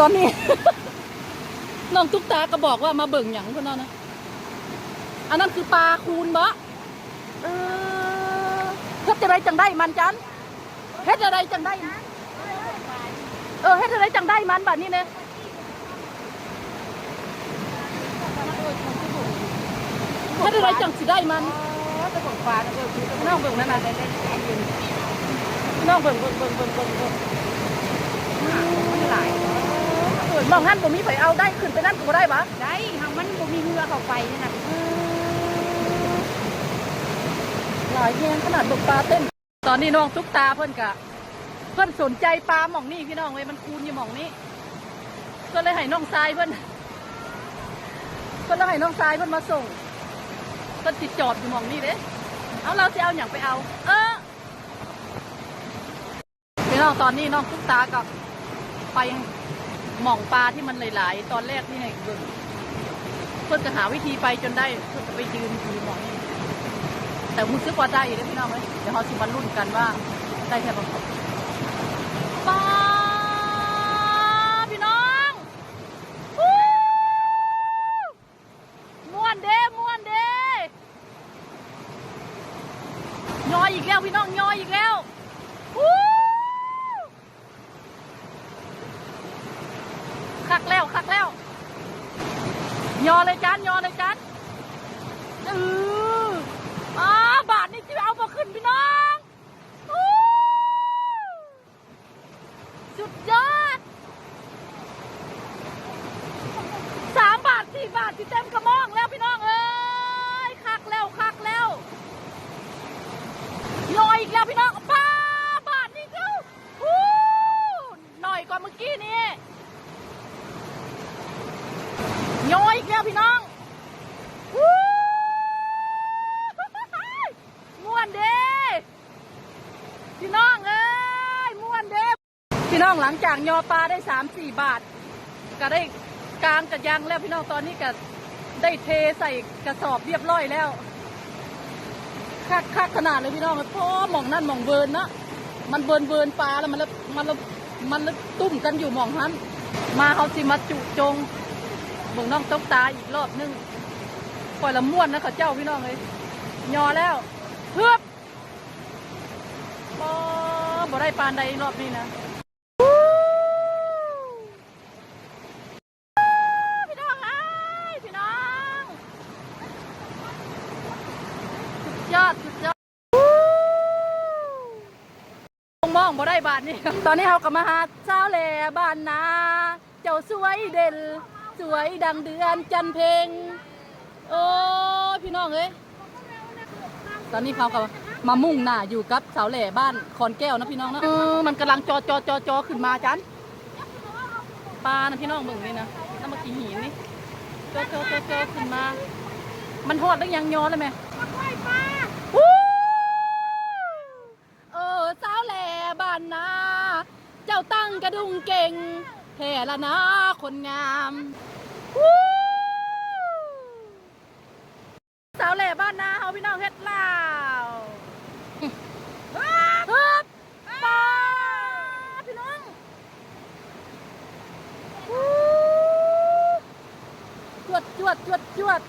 ตอนนี้ น้องตุ๊กตาก็บอกว่ามาเบิ่งหยังเพื่อนเอานะอันนั้นคือปลาคูณบะเออเฮ็ดอะไรจังได้มันจันเฮ็ดอะไรจังได้มันเออเฮ็ดอะไรจังได้มันบัดนี้เนี่ยเฮ็ดอะไรจังสิได้มันตะกงปลาตะกงคือน้องเบิ่งนั่นน่ะได้ได้ใจเย็นน้องเบิ่งเบิ่งเบิ่งเบิ่งเบิ่งเบิ่ง มันหลาย เออ มองงั้นบ่มีไผเอาได้ขึ้นไปนั่นก็บ่ได้ปะได้ทางมันบ่มีเรือเข้าไปนี่น่ะหลายแยงขนาดเบิ่งปลาเต้น ตอนนี้น้องตุ๊กตาเพิ่นกะ เพิ่นสนใจปลาหม่องนี่พี่น้องเว้ยมันคูนอยู่หม่องนี้ก็เลยให้น้องทรายเพิ่นเพิ่นเลยให้น้องทรายเพิ่นมาส่งเพิ่นติดจอดอยู่หม่องนี้เด้เอาเราจะเอาอย่างไปเอา เออพี่น้องตอนนี้น้องตุ๊กตากับไป หม่องปลาที่มันหลายๆ ตอนแรกที่ให้เบิ่งเพิ่นจะหาวิธีไปจนได้เพิ่นจะไปยืนอยู่หม่องนี้แต่รู้สึกว่าได้อยู่นะพี่น้องเว้ยเดี๋ยวเราสิมาลุ้นกันว่าได้แค่ประมาณป้าพี่น้องวู้วนเด้ม่วนเด้ยอยอีกแล้วพี่น้องยอยอีกแล้ววู้คักแล้วคักแล้ว ยอเลยจานยอเลยจานเอออ่าบาทนี่ที่เอามาขึ้นพี่น้องสุดยอดสามบาทสี่บาทที่เต็มกระมองแล้วพี่น้องเอ้ยคักแล้วคักแล้วลอยอีกแล้วพี่น้องป้าบาทนี่เจ้าอู้หน่อยกว่าเมื่อกี้นี้ ย้อยอีกแล้วพี่น้องวม่วนเด้พี่น้องเอ้ยม่วนเด้พี่น้องหลังจากยอปลาได้สามสี่บาท ก็ได้กลางกระยังแล้วพี่น้องตอนนี้ก็ได้เทใส่กระสอบเรียบร้อยแล้วคักคักขนาดเลยพี่น้องเพราะหมองนั่นหมองเบิร์นนะมันเบิร์นเบิร์นปลาแล้วมันแล้วมันแล้วมันแล้วตุ้มกันอยู่หมองนั้นมาเขาสิมาจุจง เบิ่งน้องตกตาอีกรอบนึงปล่อยละม่วนนะเขาเจ้าพี่น้องเลยยอแล้วเพื่อบบ่บได้ปานใดรอบนี้นะพี่น้องเอ้ยพี่น้องสุดยอดสุดยอดมองบ่ได้บาทนี่ตอนนี้เรากลับมาหาเจ้าแหล่บ้านนา เจ้าสวยเด่น สวยดังเดือนจันเพงโอ้ยพี่น้องเอ้ยตอนนี้เขากับมามุ่งหน้าอยู่กับเสาแหล่บ้านคอนแก้วนะพี่น้องเนอะเออมันกำลังจอจอจอจอขึ้นมาจันปลานะพี่น้องเบิ่งนี่นะน้ำมากี่หินนี่จอจอจอจอขึ้นมา มันหอดแล้วยังยอเลยไหมวู้เออสาวแหล่บ้านนา เจ้าตั้งกระดุงเก่ง แท่ละนะคนงามวู้สาวแหล่บ้านนาเฮาพี่น้องเฮ็ดลาวฮึบปาพี่น้องวู้จวดจวดจวดจวด